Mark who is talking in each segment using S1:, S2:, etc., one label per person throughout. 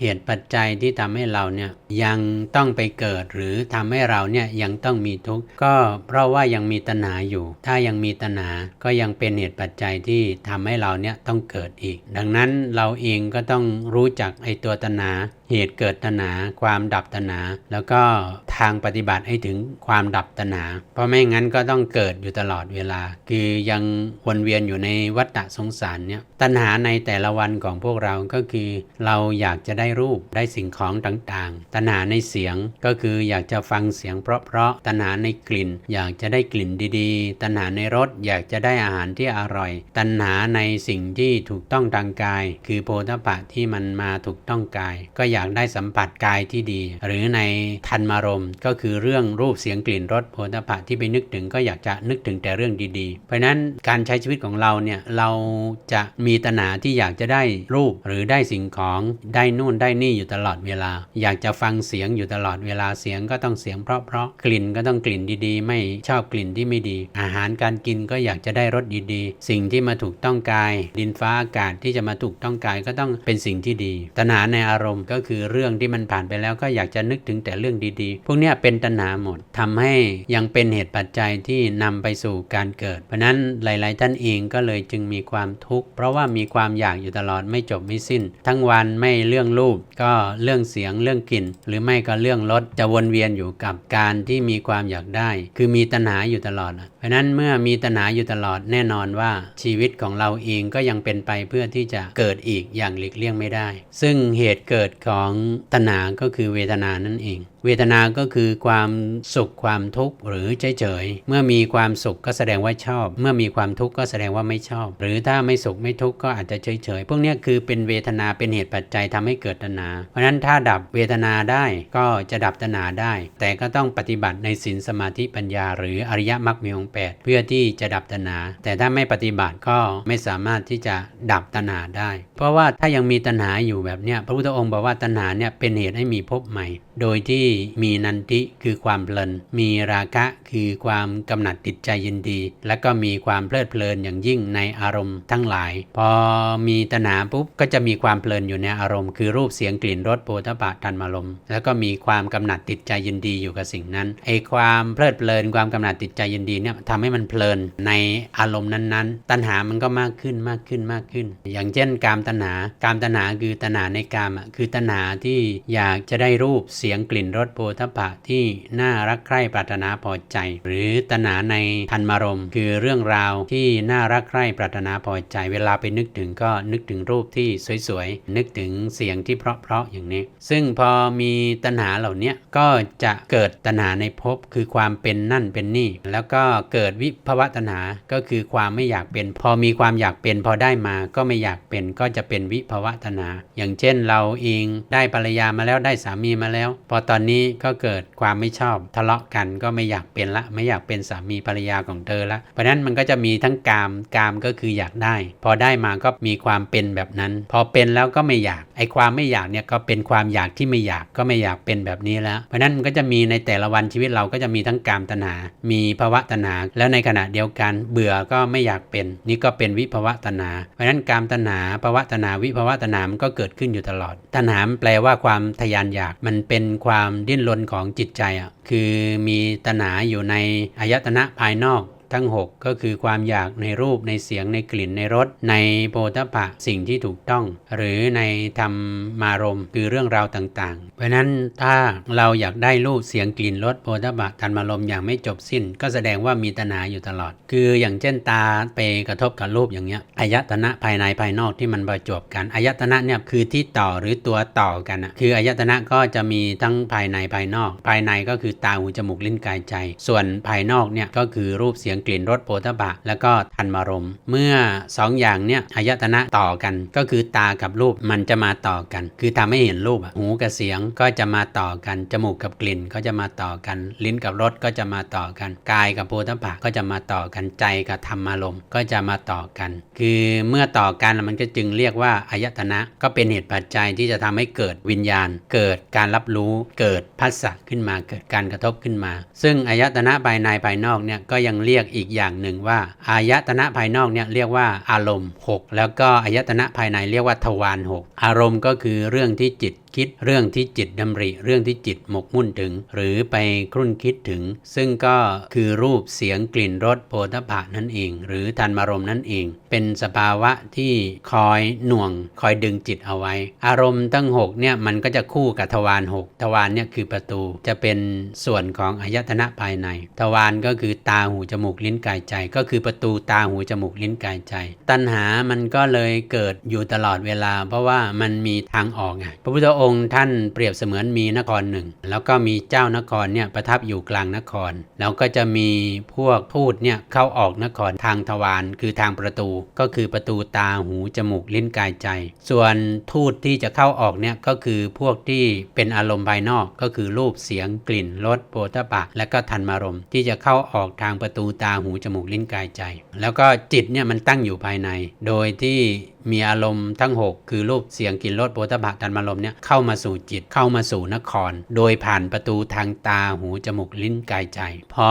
S1: เหตุปัจจัยที่ทำให้เราเนี่ยยังต้องไปเกิดหรือทำให้เราเนี่ยยังต้องมีทุกข์ก็เพราะว่ายังมีตัณหาอยู่ ถ้ายังมีตัณหาก็ยังเป็นเหตุปัจจัยที่ทำให้เราเนี่ยต้องเกิดอีก ดังนั้นเราเองก็ต้องรู้จักไอ้ตัวตัณหา เหตุเกิดตัณหา ความดับตัณหา แล้วก็ทางปฏิบัติให้ถึงความดับตัณหา เพราะไม่งั้นก็ต้องเกิดอยู่ตลอดเวลา คือยังวนเวียนอยู่ในวัฏฏะสงสารเนี่ยตัณหาในแต่ละวันของพวกเราก็คือ เราอยากจะได้รูปได้สิ่งของต่างๆ ตัณหาในเสียงก็คืออยากจะฟังเสียงเพราะๆตัณหาในกลิ่น อยากจะได้กลิ่นดีๆ ตัณหาในรสอยากจะได้อาหารที่อร่อย ตัณหาในสิ่งที่ถูกต้องทางกาย คือโพธปะที่มันมาถูกต้องกาย ก็อยากากได้สัมผัสกายที่ดี หรือในทันมารมก็คือเรื่องรูปเสียงกลิ่นรสโพธปะที่ไปนึกถึงก็อยากจะนึกถึงแต่เรื่องดีๆ เพราะนั้นการใช้ชีวิตของเราเนี่ยเราจะมีตัณหาที่อยากจะได้รูปหรือได้สิ่งของได้นู่นได้นี่อยู่ตลอดเวลา อยากจะฟังเสียงอยู่ตลอดเวลาเสียงก็ต้องเสียงเพราะๆกลิ่นก็ต้องกลิ่นดีๆ ไม่ชอบกลิ่นที่ไม่ดี อาหารการกินก็อยากจะได้รสดีๆ สิ่งที่มาถูกต้องกาย ดินฟ้าอากาศที่จะมาถูกต้องกายก็ต้องเป็นสิ่งที่ดีตัณหาในอารมณ์ก็คือเรื่องที่มันผ่านไปแล้วก็อยากจะนึกถึงแต่เรื่องดีๆ พวกนี้เป็นตัณหาหมดทำให้ยังเป็นเหตุปัจจัยที่นำไปสู่การเกิด เพราะนั้นหลาย ๆ ท่านเองก็เลยจึงมีความทุกข์เพราะว่ามีความอยากอยู่ตลอดไม่จบไม่สิ้น ทั้งวันไม่เรื่องรูปก็เรื่องเสียงเรื่องกลิ่น หรือไม่ก็เรื่องรสจะวนเวียนอยู่กับการที่มีความอยากได้ คือมีตัณหาอยู่ตลอดเพราะนั้นเมื่อมีตนาอยู่ตลอดแน่นอนว่าชีวิตของเราเองก็ยังเป็นไปเพื่อที่จะเกิดอีกอย่างหลีกเลี่ยงไม่ได้ ซึ่งเหตุเกิดของตนาก็คือเวทนานั่นเอง เวทนาก็คือความสุขความทุกข์หรือเฉยๆเมื่อมีความสุขก็แสดงว่าชอบ เมื่อมีความทุกข์ก็แสดงว่าไม่ชอบ หรือถ้าไม่สุขไม่ทุกข์ก็อาจจะเฉยๆพวกนี้คือเป็นเวทนาเป็นเหตุปัจจัยทำให้เกิดตัณหา เพราะฉะนั้นถ้าดับเวทนาได้ก็จะดับตัณหาได้ แต่ก็ต้องปฏิบัติในศีลสมาธิปัญญา หรืออริยมรรคมีองค์แปดเพื่อที่จะดับตัณหา แต่ถ้าไม่ปฏิบัติก็ไม่สามารถที่จะดับตัณหาได้ เพราะว่าถ้ายังมีตัณหาอยู่แบบเนี้ยพระพุทธองค์บอกว่าตัณหาเนี่ยเป็นเหตุให้มีภพใหม่ โดยที่มีนันทิคือความเพลิน มีราคะคือความกำหนัดติดใจยินดี และก็มีความเพลิดเพลินอย่างยิ่งในอารมณ์ทั้งหลาย พอมีตัณหาปุ๊บก็จะมีความเพลินอยู่ในอารมณ์ คือรูปเสียงกลิ่นรสโผฏฐะตันมารมณ์แล้วก็มีความกำหนัดติดใจยินดีอยู่กับสิ่งนั้นไอความเพลิดเพลินความกำหนัดติดใจยินดีเนี่ยทำให้มันเพลินในอารมณ์นั้นๆ ตัณหามันก็มากขึ้นมากขึ้นมากขึ้น อย่างเช่นกามตัณากามตัณหาคือตัณหาในกามคือตัณหาที่อยากจะได้รูปเสียงกลิ่นรสโผฏฐัพะที่น่ารักใคร่ปรารถนาพอใจ หรือตัณหาในทันมารมคือเรื่องราวที่น่ารักใคร่ปรารถนาพอใจ เวลาไปนึกถึงก็นึกถึงรูปที่สวยๆ นึกถึงเสียงที่เพราะๆอย่างนี้ ซึ่งพอมีตัณหาเหล่านี้ก็จะเกิดตัณหาในภพคือความเป็นนั่นเป็นนี่ แล้วก็เกิดวิภวตัณหาก็คือความไม่อยากเป็น พอมีความอยากเป็นพอได้มาก็ไม่อยากเป็นก็จะะเป็นวิภวะตัณหาอย่างเช่นเราเองได้ภรรยามาแล้วได้สามีมาแล้ว พอตอนนี้ก็เกิดความไม่ชอบทะเลาะกันก็ไม่อยากเป็นละ ไม่อยากเป็นสามีภรรยาของเธอละ เพราะนั้นมันก็จะมีทั้งกามกามก็คืออยากได้ พอได้มาก็มีความเป็นแบบนั้น พอเป็นแล้วก็ไม่อยากไอความไม่อยากเนี่ยก็เป็นความอยากที่ไม่อยากก็ไม่อยากเป็นแบบนี้แล้ว เพราะนั้นมันก็จะมีในแต่ละวันชีวิตเราก็จะมีทั้งกามตัณหามีภาวะตัณหาแล้วในขณะเดียวกัน เบื่อก็ไม่อยากเป็น นี่ก็เป็นวิภาวะตัณหาเพราะนั้นกามตัณหาภาวะตัณหาวิภาวะตัณหามันก็เกิดขึ้นอยู่ตลอด ตัณหาแปลว่าความทยานอยากมันเป็นความดิ้นรนของจิตใจอะคือมีตัณหาอยู่ในอายตนะภายนอก ทั้ง 6 ก็คือความอยากในรูปในเสียงในกลิ่นในรสในโพธพะสิ่งที่ถูกต้อง หรือในธรรมมารมคือเรื่องราวต่าง ๆ เพราะนั้นถ้าเราอยากได้รูปเสียงกลิ่นรสโพธพะธรรมารมอย่างไม่จบสิ้น ก็แสดงว่ามีตัณหาอยู่ตลอด คืออย่างเช่นตาไปกระทบกับรูปอย่างเงี้ยอายตนะภายในภายนอกที่มันประจบกันอายตนะเนี่ยคือที่ต่อหรือตัวต่อกันอะคืออายตนะก็จะมีทั้งภายในภายนอก ภายในก็คือตาหูจมูกลิ้นกายใจ ส่วนภายนอกเนี่ยก็คือรูปเสียงกลิ่นรสโผฏฐะแล้วก็ทันมารมเมื่อ2ออย่างเนี่ยอายตนะต่อกัน ก็คือตากับรูปมันจะมาต่อกัน คือทำให้เห็นรูปหูกับเสียงก็จะมาต่อกัน จมูกกับกลิ่นก็จะมาต่อกัน ลิ้นกับรสก็จะมาต่อกัน กายกับโผฏฐะก็จะมาต่อกันใจกับธรรมารมก็จะมาต่อกัน คือเมื่อต่อกันมันก็จึงเรียกว่าอายตนะก็เป็นเหตุปัจจัยที่จะทำให้เกิดวิญญาณ เกิดการรับรู้เกิดพัสสะขึ้นมาเกิดการกระทบขึ้นมา ซึ่งอายตนะภายในภายนอกเนี่ยก็ยังเรียกอีกอย่างหนึ่งว่า อายตนะภายนอกเนี่ยเรียกว่าอารมณ์ 6 แล้วก็อายตนะภายในเรียกว่าทวาร6อารมณ์ก็คือเรื่องที่จิตคิดเรื่องที่จิตดำริ เรื่องที่จิตหมกมุ่นถึง หรือไปครุ่นคิดถึง ซึ่งก็คือรูปเสียงกลิ่นรสโผฏฐะนั่นเอง หรือธันมารมณ์นั่นเอง เป็นสภาวะที่คอยหน่วง คอยดึงจิตเอาไว้ อารมณ์ตั้งหกเนี่ยมันก็จะคู่กับทวารหกทวารเนี่ยคือประตูจะเป็นส่วนของอายตนะภายใน ทวารก็คือตาหูจมูกลิ้นกายใจ ก็คือประตูตาหูจมูกลิ้นกายใจ ตัณหามันก็เลยเกิดอยู่ตลอดเวลา เพราะว่ามันมีทางออกไงพระพุทธองค์ท่านเปรียบเสมือนมีนครหนึ่ง แล้วก็มีเจ้านครเนี่ยประทับอยู่กลางนคร แล้วก็จะมีพวกทูตเนี่ยเข้าออกนครทางทวารคือทางประตู ก็คือประตูตาหูจมูกลิ้นกายใจ ส่วนทูตที่จะเข้าออกเนี่ยก็คือพวกที่เป็นอารมณ์ภายนอกก็คือรูปเสียงกลิ่นรสโผฏฐะและก็ธันมารมณ์ที่จะเข้าออกทางประตูตาหูจมูกลิ้นกายใจ แล้วก็จิตเนี่ยมันตั้งอยู่ภายใน โดยที่มีอารมณ์ทั้ง 6 คือรูปเสียงกลิ่นรสโผฏฐะธันมารมณ์เนี่ยเข้ามาสู่จิตเข้ามาสู่นคร โดยผ่านประตูทางตาหูจมูกลิ้นกายใจ พอ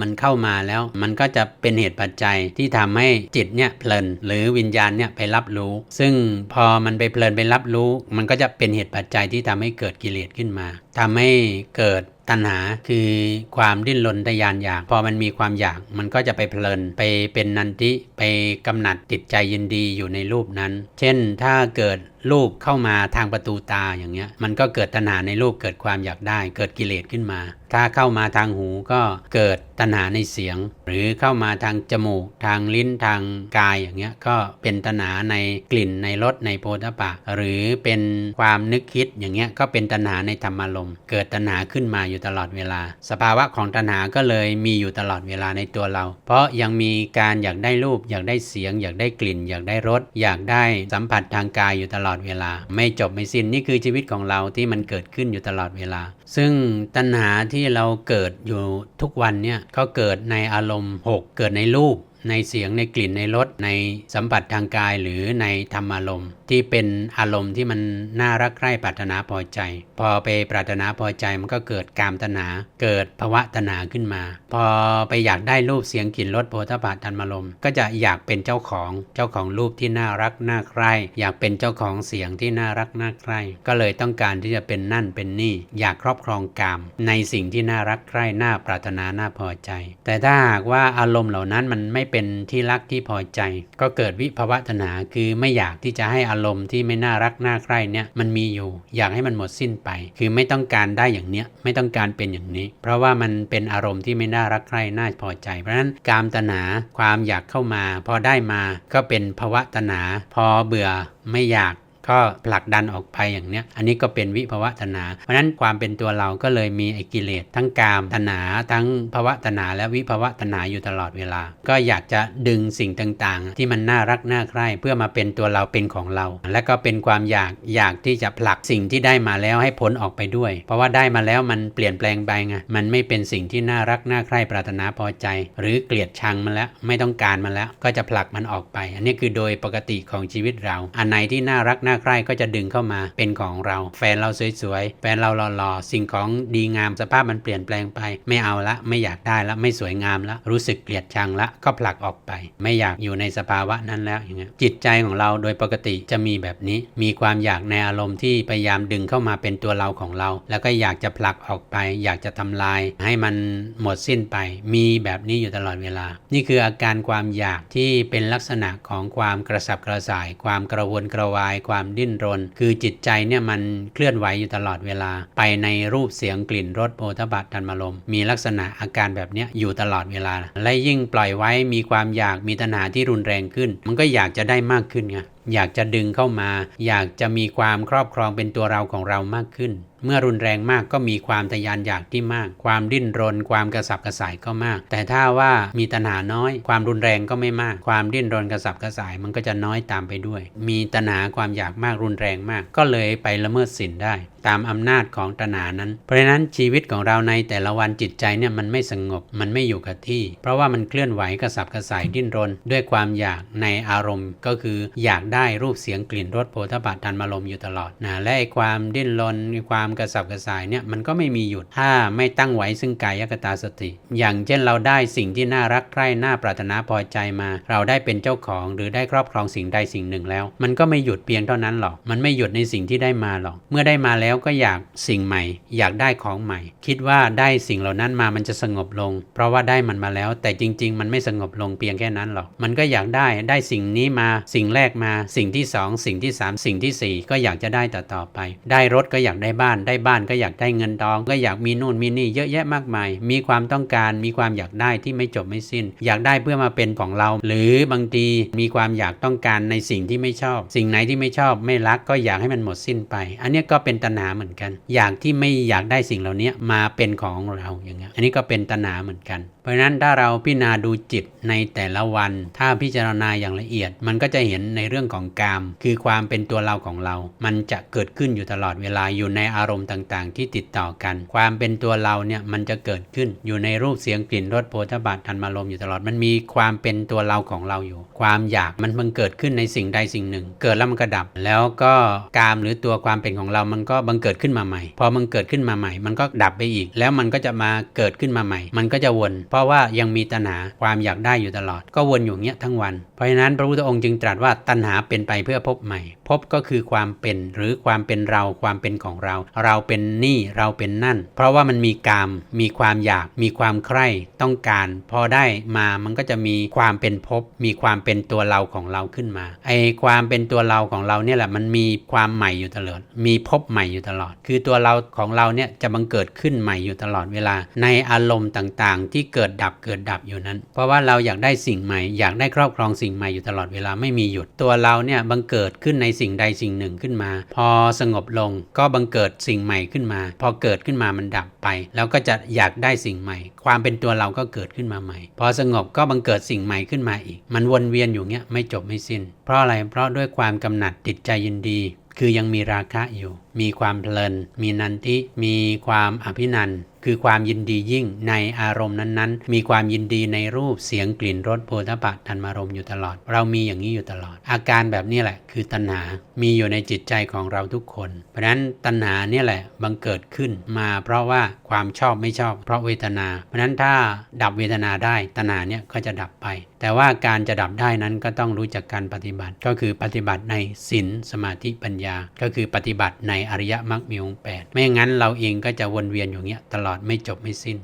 S1: มันเข้ามาแล้วมันก็จะเป็นเหตุปัจจัยที่ทำให้จิตเนี่ยเพลิน หรือวิญญาณเนี่ยไปรับรู้ ซึ่งพอมันไปเพลินไปรับรู้ มันก็จะเป็นเหตุปัจจัยที่ทำให้เกิดกิเลสขึ้นมาทำให้เกิด ตัณหาคือความดิ้นรนทยานอยาก พอมันมีความอยากมันก็จะไปเพลินไปเป็นนันทิไปกำหนัดติดใจยินดีอยู่ในรูปนั้น เช่นถ้าเกิด รูปเข้ามาทางประตูตาอย่างเงี้ยมันก็เกิดตัณหาในรูปเกิดความอยากได้ เกิดกิเลสขึ้นมา ถ้าเข้ามาทางหูก็เกิดตัณหาในเสียง หรือเข้ามาทางจมูก ทางลิ้นทางกายอย่างเงี้ยก็เป็นตัณหาในกลิ่นในรสในโพธปะ หรือเป็นความนึกคิดอย่างเงี้ยก็เป็นตัณหาในธรรมารมณ์เกิดตัณหาขึ้นมาอยู่ตลอดเวลา สภาวะของตัณหาก็เลยมีอยู่ตลอดเวลาในตัวเรา เพราะยังมีการอยากได้รูป อยากได้เสียง อยากได้กลิ่น อยากได้รสอยากได้สัมผัสทางกายอยู่ตลอดเวลา ไม่จบไม่สิ้นนี่คือชีวิตของเราที่มันเกิดขึ้นอยู่ตลอดเวลา ซึ่งตัณหาที่เราเกิดอยู่ทุกวันเนี่ยก็เกิดในอารมณ์ 6 เกิดในรูป ในเสียงในกลิ่นในรสในสัมผัสทางกายหรือในธรรมอารมณ์ ที่เป็นอารมณ์ที่มันน่ารักใคร่ปรารถนาพอใจ พอไปปรารถนาพอใจมันก็เกิดกามตนา เกิดภวะตนาขึ้นมา พอไปอยากได้รูปเสียงกลิ่นรสโผฏฐัธรรมอารมก็จะอยากเป็นเจ้าของเจ้าของรูปที่น่ารักน่าใคร่อยากเป็นเจ้าของเสียงที่น่ารักน่าใคร่ก็เลยต้องการที่จะเป็นนั่นเป็นนี่อยากครอบครองกาม ในสิ่งที่น่ารักใคร่น่าปรารถนาน่าพอใจ แต่ถ้าหากว่าอารมณ์เหล่านั้นมันไม่เป็นที่รักที่พอใจ ก็เกิดวิภวะตนาคือไม่อยากที่จะให้อารารมณ์ที่ไม่น่ารักน่าใคร่เนี่ยมันมีอยู่ อยากให้มันหมดสิ้นไป คือไม่ต้องการได้อย่างเนี้ยไม่ต้องการเป็นอย่างนี้ เพราะว่ามันเป็นอารมณ์ที่ไม่น่ารักใคร่น่าพอใจ เพราะฉะนั้นกามตนาความอยากเข้ามา พอได้มาก็เป็นภวะตนา พอเบื่อไม่อยาก ก็ผลักดันออกไปอย่างเนี้ยอันนี้ก็เป็นวิภวะตนา เพราะนั้นความเป็นตัวเราก็เลยมีไอ้กิเลสทั้งกามตนา ทั้งภวะตนาและวิภวะตนาอยู่ตลอดเวลา ก็อยากจะดึงสิ่งต่างๆ ที่มันน่ารักน่าใคร่เพื่อมาเป็นตัวเราเป็นของเรา และก็เป็นความอยากอยากที่จะผลักสิ่งที่ได้มาแล้วให้พ้นออกไปด้วย เพราะว่าได้มาแล้วมันเปลี่ยนแปลงไปไงมันไม่เป็นสิ่งที่น่ารักน่าใคร่ปรารถนาพอใจ หรือเกลียดชังมันแล้วไม่ต้องการมันแล้ว ก็จะผลักมันออกไป อันนี้คือโดยปกติของชีวิตเรา อันไหนที่น่ารักน่าใครก็จะดึงเข้ามาเป็นของเรา แฟนเราสวยๆ แฟนเราหล่อๆ สิ่งของดีงามสภาพมันเปลี่ยนแปลงไป ไม่เอาละ ไม่อยากได้ละ ไม่สวยงามละ รู้สึกเกลียดชังละ ก็ผลักออกไป ไม่อยากอยู่ในสภาวะนั้นแล้วอย่างเงี้ย จิตใจของเราโดยปกติจะมีแบบนี้ มีความอยากในอารมณ์ที่พยายามดึงเข้ามาเป็นตัวเราของเรา แล้วก็อยากจะผลักออกไป อยากจะทำลาย ให้มันหมดสิ้นไป มีแบบนี้อยู่ตลอดเวลา นี่คืออาการความอยากที่เป็นลักษณะของความกระสับกระส่าย ความกระวนกระวาย ความความดิ้นรน คือจิตใจเนี่ยมันเคลื่อนไหวอยู่ตลอดเวลา ไปในรูปเสียงกลิ่นรสโพธบัตธรรมลม มีลักษณะอาการแบบนี้อยู่ตลอดเวลา และยิ่งปล่อยไว้มีความอยากมีตัณหาที่รุนแรงขึ้น มันก็อยากจะได้มากขึ้นไงอยากจะดึงเข้ามา อยากจะมีความครอบครองเป็นตัวเราของเรามากขึ้น เมื่อรุนแรงมากก็มีความทยานอยากที่มาก ความดิ้นรน ความกระสับกระส่ายก็มาก แต่ถ้าว่ามีตัณหาน้อย ความรุนแรงก็ไม่มาก ความดิ้นรนกระสับกระส่ายมันก็จะน้อยตามไปด้วย มีตัณหาความอยากมากรุนแรงมาก ก็เลยไปละเมิดศีลได้ ตามอำนาจของตัณหานั้น เพราะฉะนั้นชีวิตของเราในแต่ละวันจิตใจเนี่ยมันไม่สงบ มันไม่อยู่กับที่ เพราะว่ามันเคลื่อนไหวกระสับกระส่ายดิ้นรน ด้วยความอยากในอารมณ์ ก็คืออยากได้รูปเสียงกลิ่นรสโผฏฐัพพะธันมารมอยู่ตลอดนะและความดิ้นรนความกระสับกระส่ายเนี่ยมันก็ไม่มีหยุดถ้าไม่ตั้งไว้ซึ่งกายกตาสติ อย่างเช่นเราได้สิ่งที่น่ารักใคร่น่าปรารถนาพอใจมา เราได้เป็นเจ้าของหรือได้ครอบครองสิ่งใดสิ่งหนึ่งแล้ว มันก็ไม่หยุดเพียงเท่านั้นหรอก มันไม่หยุดในสิ่งที่ได้มาหรอก เมื่อได้มาแล้วก็อยากสิ่งใหม่ อยากได้ของใหม่ คิดว่าได้สิ่งเหล่านั้นมามันจะสงบลง เพราะว่าได้มันมาแล้ว แต่จริง ๆ มันไม่สงบลงเพียงแค่นั้นหรอก มันก็อยากได้ได้สิ่งนี้มา สิ่งแรกมา สิ่งที่สองสิ่งที่สามสิ่งที่สี่ก็อยากจะได้ต่อต่อไป ได้รถก็อยากได้บ้านได้บ้านก็อยากได้เงินทอง ก็อยากมีนู่นมีนี่เยอะแยะมากมาย มีความต้องการมีความอยากได้ที่ไม่จบไม่สิ้น อยากได้เพื่อมาเป็นของเรา หรือบางทีมีความอยากต้องการในสิ่งที่ไม่ชอบ สิ่งไหนที่ไม่ชอบไม่รักก็อยากให้มันหมดสิ้นไป อันนี้ก็เป็นตัณหาเหมือนกัน อยากที่ไม่อยากได้สิ่งเหล่านี้มาเป็นของเราอย่างเงี้ยอันนี้ก็เป็นตัณหาเหมือนกันเพราะนั้นถ้าเราพิจารณาดูจิตในแต่ละวัน ถ้าพิจารณาอย่างละเอียด มันก็จะเห็นในเรื่องของกาม คือความเป็นตัวเราของเรา มันจะเกิดขึ้นอยู่ตลอดเวลาอยู่ในอารมณ์ต่างๆ ที่ติดต่อกัน ความเป็นตัวเราเนี่ยมันจะเกิดขึ้นอยู่ในรูปเสียงกลิ่นรสโผฏฐัพพะธรรมารมอยู่ตลอดมันมีความเป็นตัวเราของเราอยู่ ความอยากมันมันเกิดขึ้นในสิ่งใดสิ่งหนึ่ง เกิดแล้วมันก็ดับ แล้วก็กามหรือตัวความเป็นของเรามันก็บังเกิดขึ้นมาใหม่ พอมันเกิดขึ้นมาใหม่ มันก็ดับไปอีก แล้วมันก็จะมาเกิดขึ้นมาใหม่ มันก็จะวนเพราะว่ายังมีตัณหาความอยากได้อยู่ตลอด ก็วนอยู่อย่างเงี้ยทั้งวัน เพราะฉะนั้นพระพุทธองค์จึงตรัสว่าตัณหาเป็นไปเพื่อพบใหม่ พบก็คือความเป็นหรือความเป็นเราความเป็นของเรา เราเป็นนี่เราเป็นนั่น เพราะว่ามันมีกาม มีความอยาก มีความใคร่ต้องการ พอได้มามันก็จะมีความเป็นภพมีความเป็นตัวเราของเราขึ้นมาไอความเป็นตัวเราของเราเนี่ยแหละมันมีความใหม่อยู่ตลอด มีภพใหม่อยู่ตลอด คือตัวเราของเราเนี่ยจะบังเกิดขึ้นใหม่อยู่ตลอดเวลา ในอารมณ์ต่างๆ ที่เกิดิดดับเกิดดับอยู่นั้น เพราะว่าเราอยากได้สิ่งใหม่ อยากได้ครอบครองสิ่งใหม่อยู่ตลอดเวลาไม่มีหยุดตัวเราเนี่ยบังเกิดขึ้นในสิ่งใดสิ่งหนึ่งขึ้นมา พอสงบลงก็บังเกิดสิ่งใหม่ขึ้นมา พอเกิดขึ้นมามันดับไป แล้วก็จะอยากได้สิ่งใหม่ ความเป็นตัวเราก็เกิดขึ้นมาใหม่ พอสงบก็บังเกิดสิ่งใหม่ขึ้นมาอีก มันวนเวียนอยู่เงี้ยไม่จบไม่สิ้น เพราะอะไรเพราะด้วยความกำหนัดติดใจยินดีคือยังมีราคะอยู่ มีความเพลิน มีนันทิ มีความอภินัน คือความยินดียิ่งในอารมณ์นั้นๆ มีความยินดีในรูปเสียงกลิ่นรสโผฏฐัพพะธรรมารมอยู่ตลอด เรามีอย่างนี้อยู่ตลอด อาการแบบนี้แหละ คือตัณหา มีอยู่ในจิตใจของเราทุกคน เพราะฉะนั้นตัณหาเนี่ยแหละบังเกิดขึ้นมาเพราะว่าความชอบไม่ชอบ เพราะเวทนา เพราะนั้นถ้าดับเวทนาได้ตัณหาเนี่ยก็จะดับไป แต่ว่าการจะดับได้นั้นก็ต้องรู้จักการปฏิบัติ ก็คือปฏิบัติในศีลสมาธิปัญญา ก็คือปฏิบัติในอริยมรรคมีองค์แปดไม่งั้นเราเองก็จะวนเวียนอยู่เงี้ยตลอดลอดไม่จบไม่สิ้น